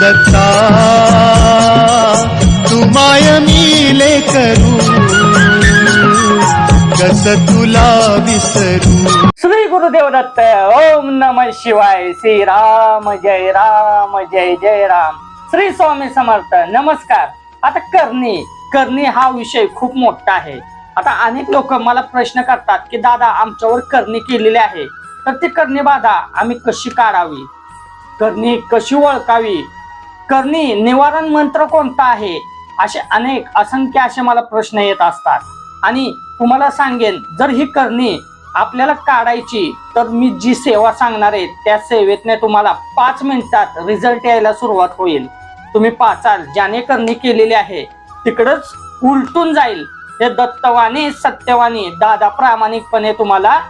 दत्ता तू मिले करू कस तुला विसरू. श्री गुरुदेव दत्त ओम नम शिवाय श्री राम जय राम जय जय राम. श्री स्वामी समर्थ नमस्कार. आता करणी करणी हा विषय खूप मोठा आहे. आता अनेक लोक मला प्रश्न करतात की दादा आमच्यावर करणी केलेली आहे. तर ती करणी बाधा आम्ही कशी काढावी? करणी कशी ओळखावी? करणी निवारण मंत्र कोणता आहे? असे अनेक असंख्य असे मला प्रश्न येत असतात. आणि तुम्हाला सांगेन जर ही करणी आपल्याला काढायची तर मी जी सेवा सांगणार आहे त्या सेवेतने तुम्हाला पाच मिनिटात रिझल्ट यायला सुरुवात होईल. तुम्ही पाचाल ज्याने करणी केलेली आहे तिकडच उलटून जाईल. हे दत्तवाणी सत्यवाणी दादा प्रामाणिकपणे तुम्हाला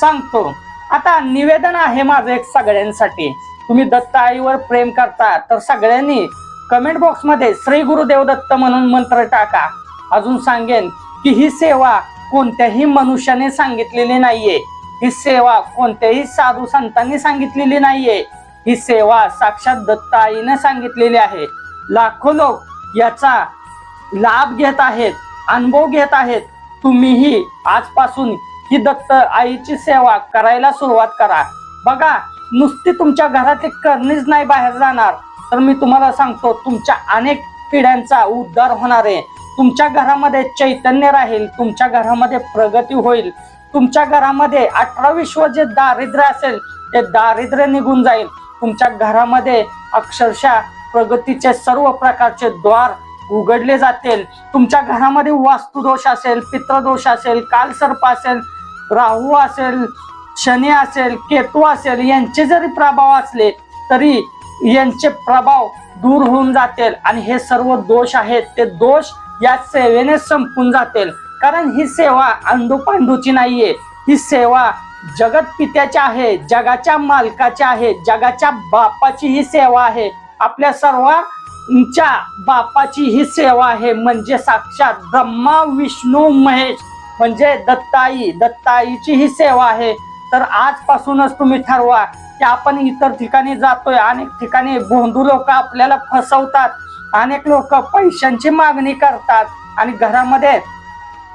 सांगतो. आता निवेदन आहे माझं एक सगळ्यांसाठी. तुम्ही दत्त आईवर प्रेम करता तर सगळ्यांनी कमेंट बॉक्समध्ये श्री गुरुदेव दत्त म्हणून मंत्र टाका. अजून सांगेन की ही सेवा कोणत्याही मनुष्याने सांगितलेली नाहीये. ही सेवा कोणत्याही साधू संतांनी सांगितलेली नाहीये. ही सेवा साक्षात दत्त आईने सांगितलेली आहे. लाखो लोक याचा लाभ घेत आहेत अनुभव घेत आहेत. तुम्हीही आजपासून ही दत्त आईची सेवा करायला सुरुवात करा. बघा नुसती तुमच्या घरातली करणीच नाही बाहेर जाणार. तर मी तुम्हाला सांगतो तुमच्या अनेक पिढ्यांचा उद्धार होणार आहे. तुमच्या घरामध्ये चैतन्य राहील तुमच्या घरामध्ये प्रगती होईल. तुमच्या घरामध्ये अठरा विश्व जे दारिद्र्य असेल ते दारिद्र्य निघून जाईल. तुमच्या घरामध्ये अक्षरशः प्रगतीचे सर्व प्रकारचे द्वार उघडले जातील. तुमच्या घरामध्ये वास्तुदोष असेल पित्रदोष असेल कालसर्प असेल राहू असेल शनी असेल केतू असेल यांचे जरी प्रभाव असले तरी यांचे प्रभाव दूर होऊन जातील. आणि हे सर्व दोष आहेत. ते दोष या सेवेने संपून जातील. कारण ही सेवा अंडूपांडूची नाहीये. ही सेवा जगत पित्याची आहे जगाच्या मालकाची आहे जगाच्या बापाची ही सेवा आहे. आपल्या सर्वांच्या बापाची ही सेवा आहे. म्हणजे साक्षात ब्रह्मा विष्णू महेश म्हणजे दत्ताई. दत्ताईची ही सेवा आहे. तर आजपासूनच तुम्ही ठरवा की आपण इतर ठिकाणी जातोय अनेक ठिकाणी भोंदू लोक आपल्याला फसवतात अनेक लोक पैशांची मागणी करतात आणि घरामध्ये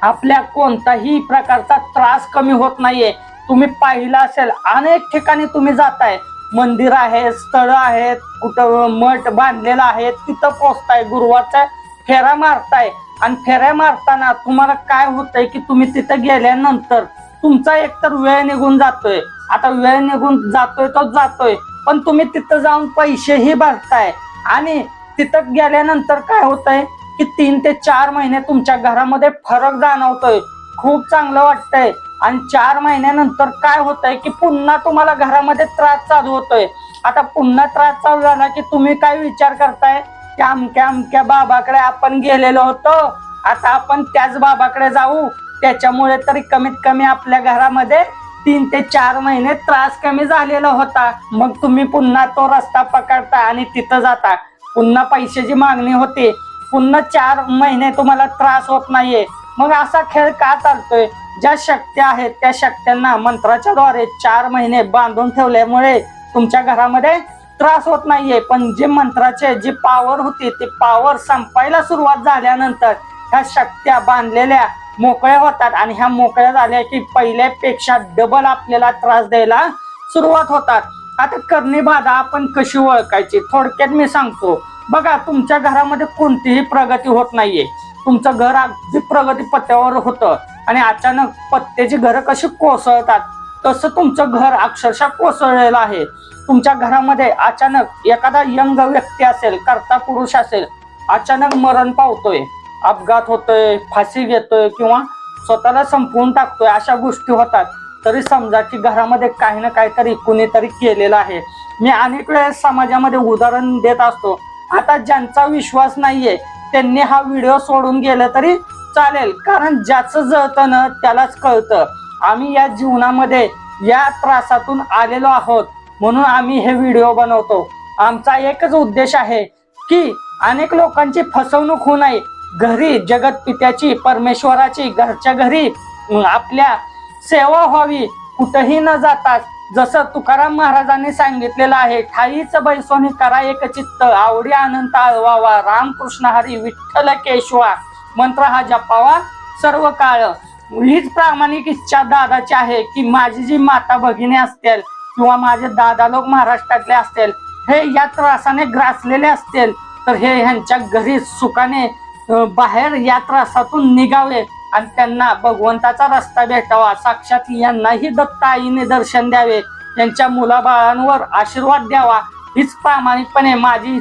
आपल्या कोणताही प्रकारचा त्रास कमी होत नाहीये. तुम्ही पाहिलं असेल अनेक ठिकाणी तुम्ही जाताय. मंदिर आहे स्थळ आहेत कुठं मठ बांधलेला आहे तिथं पोचताय गुरुवारचा फेऱ्या मारताय. आणि फेऱ्या मारताना तुम्हाला काय होतंय की तुम्ही तिथं गेल्यानंतर तुमचा एकतर वेळ निघून जातोय. आता वेळ निघून जातोय तो जातोय. पण तुम्ही तिथं जाऊन पैसेही भरताय. आणि तिथं गेल्यानंतर काय होतंय? की तीन ते चार महिने तुमच्या घरामध्ये फरक जाणवतोय. खूप चांगलं वाटतंय. आणि चार महिन्यानंतर काय होतंय? की पुन्हा तुम्हाला घरामध्ये त्रास चालू होतोय. आता पुन्हा त्रास चालू झाला की तुम्ही काय विचार करताय? की अमक्या अमक्या बाबाकडे आपण गेलेलो होतो. आता आपण त्याच बाबाकडे जाऊ. त्याच्यामुळे तरी कमीत कमी आपल्या घरामध्ये तीन ते चार महिने त्रास कमी झालेला होता. मग तुम्ही पुन्हा तो रस्ता पकडता आणि तिथं जाता. पुन्हा पैशाची मागणी होते. पुन्हा चार महिने तुम्हाला त्रास होत नाहीये. मग असा खेळ का चालतोय? ज्या शक्त्या आहेत त्या शक्त्यांना मंत्राच्या द्वारे चार महिने बांधून ठेवल्यामुळे तुमच्या घरामध्ये त्रास होत नाहीये. पण जे मंत्राचे जी पावर होती ती पावर संपायला सुरुवात झाल्यानंतर ह्या शक्त्या बांधलेल्या मोकळ्या होतात. आणि ह्या मोकळ्या झाल्या की पहिल्यापेक्षा डबल आपल्याला त्रास द्यायला सुरुवात होतात. आता करणी बाधा आपण कशी ओळखायची? थोडक्यात मी सांगतो. बघा तुमच्या घरामध्ये कोणतीही प्रगती होत नाहीये. तुमचं घर अगदी प्रगती पत्त्यावर होतं. आणि अचानक पत्त्याची घरं कशी कोसळतात? तसं तुमचं घर अक्षरशः कोसळलेलं आहे. तुमच्या घरामध्ये अचानक एखादा यंग व्यक्ती असेल करता पुरुष असेल अचानक मरण पावतोय. अपघात होतोय फाशी घेतोय किंवा स्वतःला संपवून टाकतोय अशा गोष्टी होतात. तरी समजा की घरामध्ये काही ना काहीतरी कुणीतरी केलेलं आहे. मी अनेक वेळेस समाजामध्ये उदाहरण देत असतो. आता ज्यांचा विश्वास नाहीये त्यांनी हा व्हिडिओ सोडून गेलं तरी चालेल. कारण ज्याचं जळतं ना त्यालाच कळतं. आम्ही या जीवनामध्ये या त्रासातून आलेलो आहोत. म्हणून आम्ही हे व्हिडिओ बनवतो. आमचा एकच उद्देश आहे की अनेक लोकांची फसवणूक होऊ नये. घरी जगत पित्याची परमेश्वराची घरच्या घरी आपल्या सेवा व्हावी कुठंही न जातात जसं तुकाराम महाराजांनी सांगितलेलं आहे ठाईच बैसोनी करा एक चित्त आवडी आनंद आळवावा. रामकृष्ण हरी विठ्ठल केशवा. मंत्र हा जपावा सर्व काळ. हीच प्रामाणिक इच्छा दादाची आहे की माझी जी माता भगिनी असतील किंवा माझे दादा लोक महाराष्ट्रातले असतील हे या त्रासाने ग्रासलेले असतील तर हे ह्यांच्या घरी सुखाने बाहेर या त्रासातून निघावे आणि त्यांना भगवंताचा रस्ता भेटावा. साक्षात यांनाही दत्त आईने दर्शन द्यावे. यांच्या मुलाबाळांवर आशीर्वाद द्यावा. हीच प्रामाणिकपणे माझी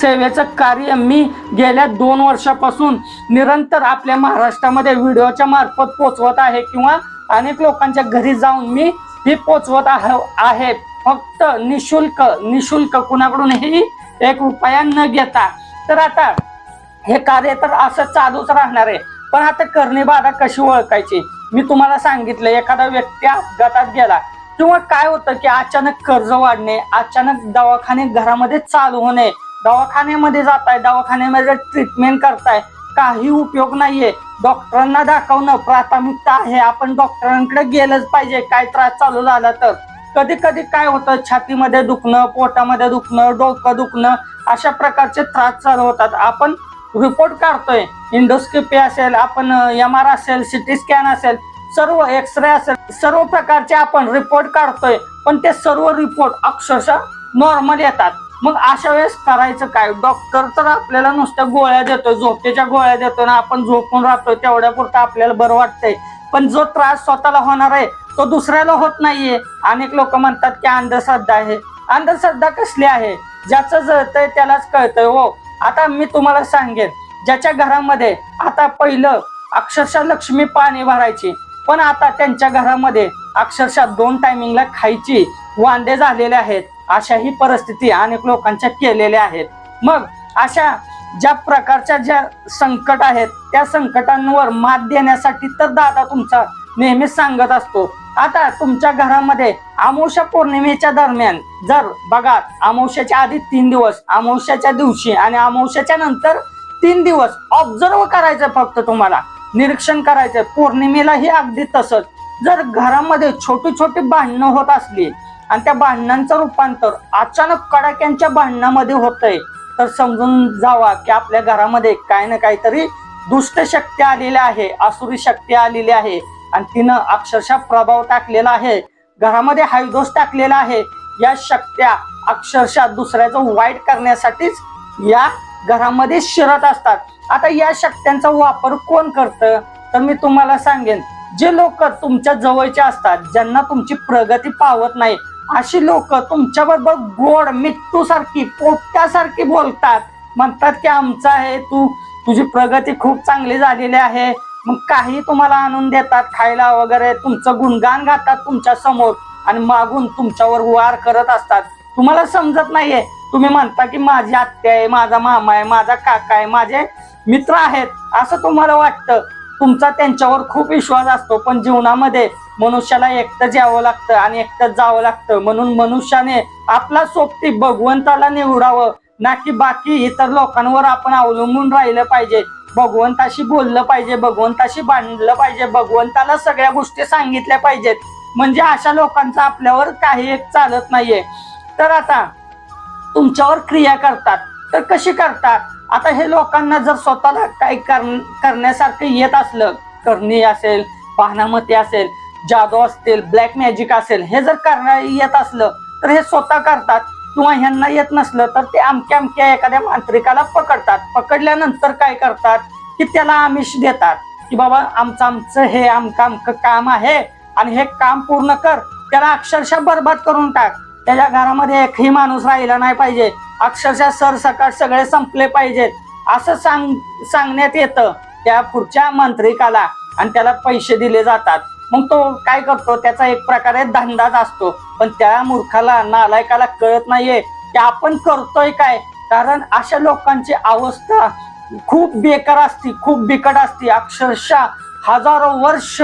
सेवेचं कार्य मी गेल्या दोन वर्षापासून निरंतर आपल्या महाराष्ट्रामध्ये व्हिडिओच्या मार्फत पोचवत आहे किंवा अनेक लोकांच्या घरी जाऊन मी ही पोचवत आहे आहे. फक्त निशुल्क निशुल्क कुणाकडूनही एक रुपया न घेता तर आता हे कार्य तर असं चालूच राहणार आहे. पण आता करणे बाधा कशी ओळखायची? मी तुम्हाला सांगितलं एखादा व्यक्ती अपघातात गेला किंवा काय होतं की अचानक कर्ज वाढणे अचानक दवाखाने घरामध्ये चालू होणे दवाखान्यामध्ये जाताय दवाखान्यामध्ये ट्रीटमेंट करताय काही उपयोग नाहीये. डॉक्टरांना दाखवणं प्राथमिकता आहे. आपण डॉक्टरांकडे गेलंच पाहिजे. काय त्रास चालू झाला तर. कधी कधी काय होतं छातीमध्ये दुखणं पोटामध्ये दुखणं डोकं दुखणं अशा प्रकारचे त्रास चालू होतात. आपण रिपोर्ट काढतोय इंडोस्कोपी असेल आपण एम आर असेल सिटी स्कॅन असेल सर्व एक्सरे असेल सर्व प्रकारचे आपण रिपोर्ट काढतोय पण ते सर्व रिपोर्ट अक्षरशः नॉर्मल येतात. मग अशा वेळेस करायचं काय? डॉक्टर तर आपल्याला नुसत्या गोळ्या देतोय झोपेच्या गोळ्या देतोय ना आपण झोपून राहतोय तेवढ्या पुरतं आपल्याला बरं वाटतंय. पण जो त्रास स्वतःला होणार आहे तो दुसऱ्याला होत नाहीये. अनेक लोक म्हणतात की अंधश्रद्धा आहे. अंधश्रद्धा कसली आहे? ज्याचं जळतंय त्यालाच कळतंय हो. आता मी तुम्हाला सांगेन ज्याच्या घरामध्ये आता पहिलं अक्षरशः लक्ष्मी पाणी भरायची पण आता त्यांच्या घरामध्ये अक्षरशः दोन टायमिंगला खायची वांदे झालेले आहेत. अशाही परिस्थिती अनेक लोकांच्या केलेल्या आहेत. मग अशा ज्या प्रकारच्या ज्या संकट आहेत त्या संकटांवर मात देण्यासाठी तर दादा तुमचा नेहमीच सांगत असतो आता तुमच्या घरामध्ये अमावस्या पौर्णिमेच्या दरम्यान जर बघा अमावस्याच्या आधी तीन दिवस अमावस्याच्या दिवशी आणि अमावस्याच्या नंतर तीन दिवस ऑब्झर्व करायचं फक्त तुम्हाला. निरीक्षण करायचं. पौर्णिमेलाही अगदी तसंच. जर घरामध्ये छोटी छोटी भांडणं होत असली आणि त्या भांडणांचं रूपांतर अचानक कडाक्यांच्या भांडणामध्ये होतंय तर समजून जावा की आपल्या घरामध्ये काय ना काहीतरी दुष्ट शक्ती आलेली आहे आसुरी शक्ती आलेली आहे. आणि तिनं अक्षरशः प्रभाव टाकलेला आहे. घरामध्ये हायदोष टाकलेला आहे. या शक्त्या अक्षरशः दुसऱ्याचं वाईट करण्यासाठीच या घरामध्ये शिरत असतात. आता या शक्त्यांचा वापर कोण करतं? तर मी तुम्हाला सांगेन. जे लोक तुमच्या जवळचे असतात ज्यांना तुमची प्रगती पावत नाही अशी लोक तुमच्याबरोबर गोड मिट्टू सारखी पोपट्यासारखी बोलतात. म्हणतात की आमचं आहे तू तुझी प्रगती खूप चांगली झालेली आहे. मग काही तुम्हाला आणून देतात खायला वगैरे तुमचं गुणगान गातात तुमच्यासमोर आणि मागून तुमच्यावर वार करत असतात. तुम्हाला समजत नाहीये. तुम्ही म्हणता की माझी आत्या आहे माझा मामा आहे माझा काका आहे माझे मित्र आहेत. असं तुम्हाला वाटतं. तुमचा त्यांच्यावर खूप विश्वास असतो पण जीवनामध्ये मनुष्याला एकटं जावं लागतं आणि एकटं जावं लागतं. म्हणून मनुष्याने आपला सोबती भगवंताला निवडावं. ना की बाकी इतर लोकांवर आपण अवलंबून राहिलं पाहिजे. भगवंताशी बोललं पाहिजे भगवंताशी बांधलं पाहिजे भगवंताला सगळ्या गोष्टी सांगितल्या पाहिजेत. म्हणजे अशा लोकांचं आपल्यावर काही एक चालत नाहीये. तर आता तुमच्यावर क्रिया करतात. तर कशी करतात? आता हे लोकांना जर स्वतःला काही करण्यासारखं येत असलं करणी असेल पाहनामती असेल जादू असतील ब्लॅक मॅजिक असेल हे जर करण्या येत असलं तर हे स्वतः करतात. किंवा ह्यांना येत नसलं तर ते अमक्या अमक्या एखाद्या मांत्रिकाला पकडतात. पकडल्यानंतर काय करतात? की त्याला आमिष देतात. की बाबा आमचं आमचं हे आमकं आमकं काम आहे आणि हे काम पूर्ण कर. त्याला अक्षरशः बरबाद करून टाक. त्याच्या घरामध्ये एकही माणूस राहिला नाही पाहिजे. अक्षरशः सर सकाळ सगळे संपले पाहिजेत. असं सांग सांगण्यात येतं त्या पुढच्या मांत्रिकाला आणि त्याला पैसे दिले जातात. मग तो काय करतो? त्याचा एक प्रकारे धंदाच असतो. पण त्या मूर्खाला नालायकाला कळत नाहीये की आपण करतोय काय? कारण अशा लोकांची अवस्था खूप बेकार असती खूप बिकट असती. अक्षरशः हजारो वर्ष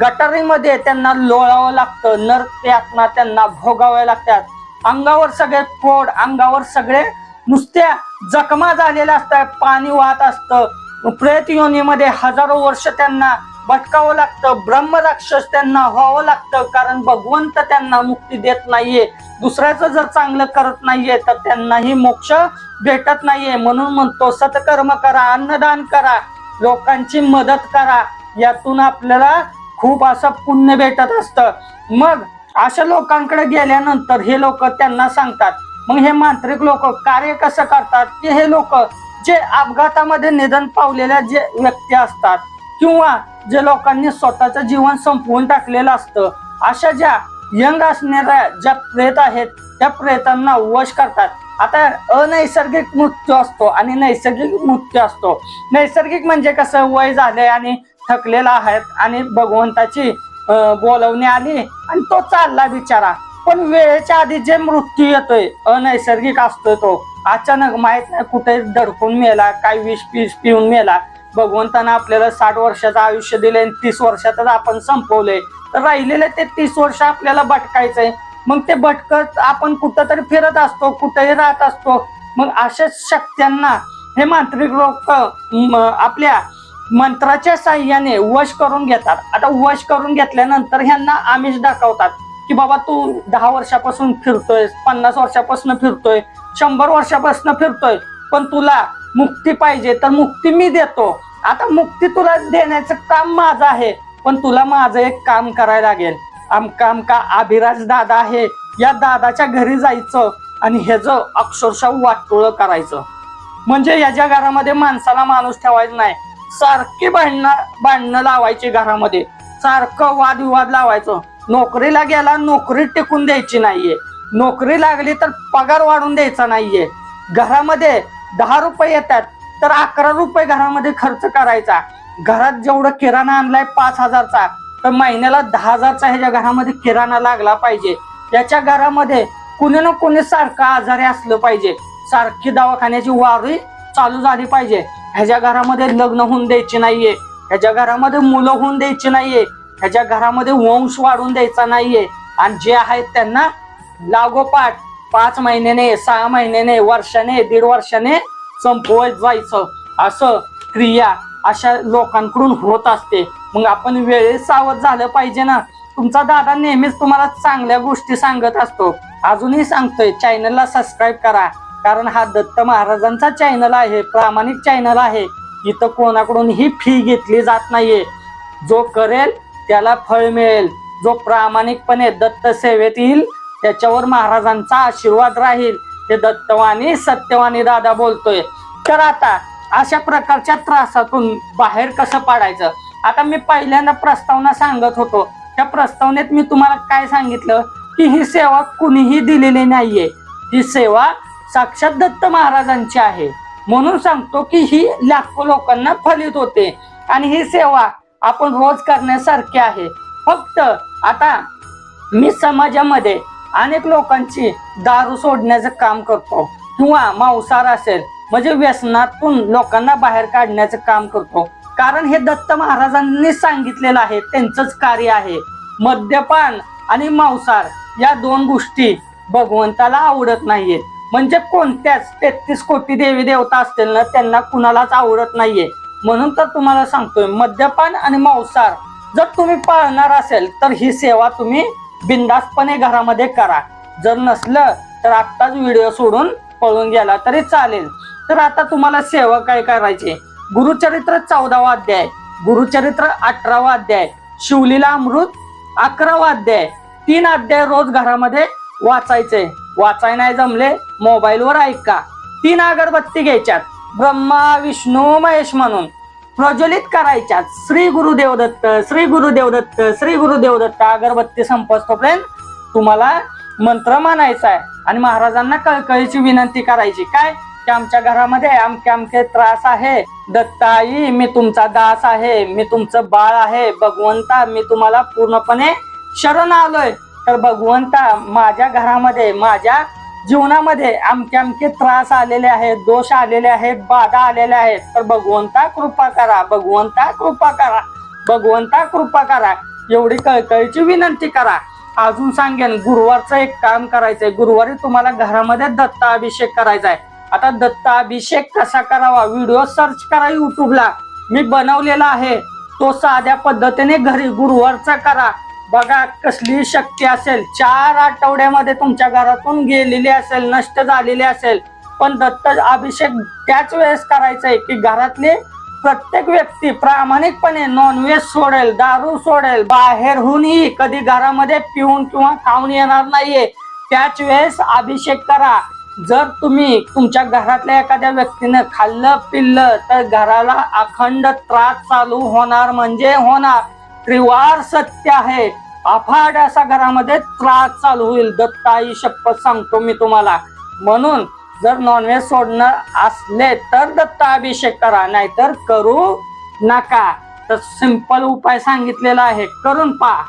गटारीमध्ये त्यांना लोळावं लागतं नर यातना त्यांना भोगाव्या लागतात. अंगावर सगळे फोड अंगावर सगळे नुसत्या जखमा झालेल्या असतात पाणी वाहत असतं. प्रेत योनीमध्ये हजारो वर्ष त्यांना भटकावं लागतं. ब्रह्मराक्षस त्यांना व्हावं लागतं. कारण भगवंत त्यांना मुक्ती देत नाहीये. दुसऱ्याचं जर चांगलं करत नाहीये तर त्यांनाही मोक्ष भेटत नाहीये. म्हणून म्हणतो सत्कर्म करा अन्नदान करा. लोकांची मदत करा. यातून आपल्याला खूप असं पुण्य भेटत असतं. मग अशा लोकांकडे गेल्यानंतर हे लोक त्यांना सांगतात मग हे मांत्रिक लोक कार्य कसं करतात? की हे लोक जे अपघातामध्ये निधन पावलेल्या जे व्यक्ती असतात किंवा जे लोकांनी स्वतःचं जीवन संपवून टाकलेलं असतं अशा ज्या यंग असणाऱ्या ज्या प्रेत आहेत त्या प्रेतांना वश करतात. आता अनैसर्गिक मृत्यू असतो आणि नैसर्गिक मृत्यू असतो. नैसर्गिक म्हणजे कसं? वय झालंय आणि थकलेला आहेत आणि भगवंताची बोलवणी आली आणि तो चालला बिचारा. पण वेळेच्या आधी जे मृत्यू येतोय अनैसर्गिक असतोय तो. अचानक माहीत नाही कुठे दडकून मेला काय विष पिस पिऊन मेला. भगवंतानं आपल्याला साठ वर्षाचं आयुष्य दिले आणि तीस वर्षातच आपण संपवलंय. तर राहिलेले ते तीस वर्ष आपल्याला भटकायचंय. मग ते भटकत आपण कुठं तरी फिरत असतो कुठेही राहत असतो. मग अशा शक्त्यांना हे मांत्रिक लोक आपल्या मंत्राच्या साह्याने वश करून घेतात. आता वश करून घेतल्यानंतर ह्यांना आमिष दाखवतात की बाबा तू दहा वर्षापासून फिरतोय पन्नास वर्षापासून फिरतोय शंभर वर्षापासून फिरतोय पण तुला मुक्ती पाहिजे तर मुक्ती मी देतो. आता मुक्ती तुला देण्याचं काम माझं आहे पण तुला माझं एक काम करायला लागेल. आमका आमका अभिराज दादा आहे या दादाच्या घरी जायचं आणि ह्याचं अक्षरशः वाटोळं करायचं. म्हणजे याच्या घरामध्ये माणसाला माणूस ठेवायचा नाही सारखी भांडणं भांडणं लावायची घरामध्ये. सारखं वादविवाद लावायचं. नोकरीला गेला नोकरी टिकून द्यायची नाहीये. नोकरी लागली तर पगार वाढून द्यायचा नाहीये. घरामध्ये दहा रुपये येतात तर अकरा रुपये घरामध्ये खर्च करायचा. घरात जेवढं किराणा आणलाय पाच हजारचा तर महिन्याला दहा हजारचा ह्याच्या घरामध्ये किराणा लागला पाहिजे. त्याच्या घरामध्ये कुणी ना कुणी सारखं आजारी असलं पाहिजे. सारखी दवाखान्याची वारी चालू झाली पाहिजे. ह्याच्या घरामध्ये लग्न होऊन द्यायची नाहीये. ह्याच्या घरामध्ये मुलं होऊन द्यायची नाहीये. ह्याच्या घरामध्ये वंश वाढून द्यायचा नाहीये. आणि जे आहेत त्यांना लागोपाठ पाच महिन्याने सहा महिन्याने वर्षाने दीड वर्षाने संपवत जायचं. असं क्रिया अशा लोकांकडून होत असते. मग आपण वेळेत सावध झालं पाहिजे ना. तुमचा दादा नेहमीच तुम्हाला चांगल्या गोष्टी सांगत असतो. अजूनही सांगतोय चॅनलला सबस्क्राईब करा. कारण हा दत्त महाराजांचा चॅनल आहे प्रामाणिक चॅनल आहे. इथं कोणाकडून ही फी घेतली जात नाहीये. जो करेल त्याला फळ मिळेल. जो प्रामाणिकपणे दत्त सेवेत येईल त्याच्यावर महाराजांचा आशीर्वाद राहील. ते दत्तवाणी सत्यवाणी दादा बोलतोय. तर आता अशा प्रकारच्या त्रासातून बाहेर कसं पाडायचं? आता मी पहिल्यांदा प्रस्तावना सांगत होतो. त्या प्रस्तावनेत मी तुम्हाला काय सांगितलं? की ही सेवा कुणीही दिलेली नाहीये. ही सेवा साक्षात दत्त महाराजांची आहे. म्हणून सांगतो की ही लाखो लोकांना फलित होते. आणि ही सेवा आपण रोज करण्यासारखी आहे. फक्त आता मी समाजामध्ये अनेक लोकांची दारू सोडण्याचं काम करतो. किंवा मांसाहार असेल म्हणजे व्यसनातून लोकांना बाहेर काढण्याचं काम करतो. कारण हे दत्त महाराजांनी सांगितलेलं आहे त्यांचंच कार्य आहे. मद्यपान आणि मांसाहार या दोन गोष्टी भगवंताला आवडत नाहीये म्हणजे कोणत्याच तेहतीस कोटी देवी देवता असतील ना त्यांना कुणालाच आवडत नाहीये. म्हणून तर तुम्हाला सांगतोय मद्यपान आणि मांसाहार जर तुम्ही पाळणार असेल तर ही सेवा तुम्ही बिंदासपणे घरामध्ये करा. जर नसलं तर आत्ताच व्हिडिओ सोडून पळून गेला तरी चालेल. तर आता तुम्हाला सेवा काय करायची? गुरुचरित्र चौदावा अध्याय गुरुचरित्र अठरावा अध्याय शिवलीला अमृत अकरावा अध्याय तीन अध्याय रोज घरामध्ये वाचायचे. वाचाय नाही जमले मोबाईलवर ऐका. तीन अगरबत्ती घ्यायच्यात. ब्रह्मा विष्णू महेश म्हणून. प्रज्वलित करायच्या श्री गुरुदेव दत्त श्री गुरुदेव दत्त श्री गुरुदेव दत्त अगरबत्ती संपस्तोपर्यंत तुम्हाला मंत्र मानायचा आहे. आणि महाराजांना कळकळीची विनंती करायची. काय? की आमच्या घरामध्ये आमके आमके त्रास आहे. दत्ताई मी तुमचा दास आहे. मी तुमचं बाळ आहे. भगवंता मी तुम्हाला पूर्णपणे शरण आलोय. तर भगवंता माझ्या घरामध्ये माझ्या जीवनामध्ये अमके अमके त्रास आलेले आहेत दोष आलेले आहेत बाधा आलेल्या आहेत. तर भगवंता कृपा करा भगवंता कृपा करा भगवंता कृपा करा. एवढी कळकळीची विनंती करा. अजून सांगेन गुरुवारचं एक काम करायचंय. गुरुवारी तुम्हाला घरामध्ये दत्ताभिषेक करायचा आहे. आता दत्ताभिषेक कसा करावा? व्हिडिओ सर्च करा युट्यूबला मी बनवलेला आहे. तो साध्या पद्धतीने घरी गुरुवारचा करा. बघा कसली शक्ती असेल चार आठवड्यामध्ये तुमच्या घरातून गेलेली असेल नष्ट झालेली असेल पण दत्त अभिषेक त्याच वेळेस करायचा आहे की घरातले प्रत्येक व्यक्ती प्रामाणिकपणे नॉनव्हेज सोडेल दारू सोडेल बाहेरहूनही कधी घरामध्ये पिऊन किंवा खाऊन येणार नाहीये त्याच वेळेस अभिषेक करा. जर तुम्ही तुमच्या घरातल्या एखाद्या व्यक्तीनं खाल्लं पिल्लं तर घराला अखंड त्रास चालू होणार म्हणजे होणार. त्रिवार सत्य आहे. अफाट असा घरामध्ये त्रास चालू होईल. दत्ताई शपथ सांगतो मी तुम्हाला. म्हणून जर नॉनव्हेज सोडणं असले तर दत्ताभिषेक करा नाहीतर करू नका. तर सिंपल उपाय सांगितलेला आहे. करून पहा.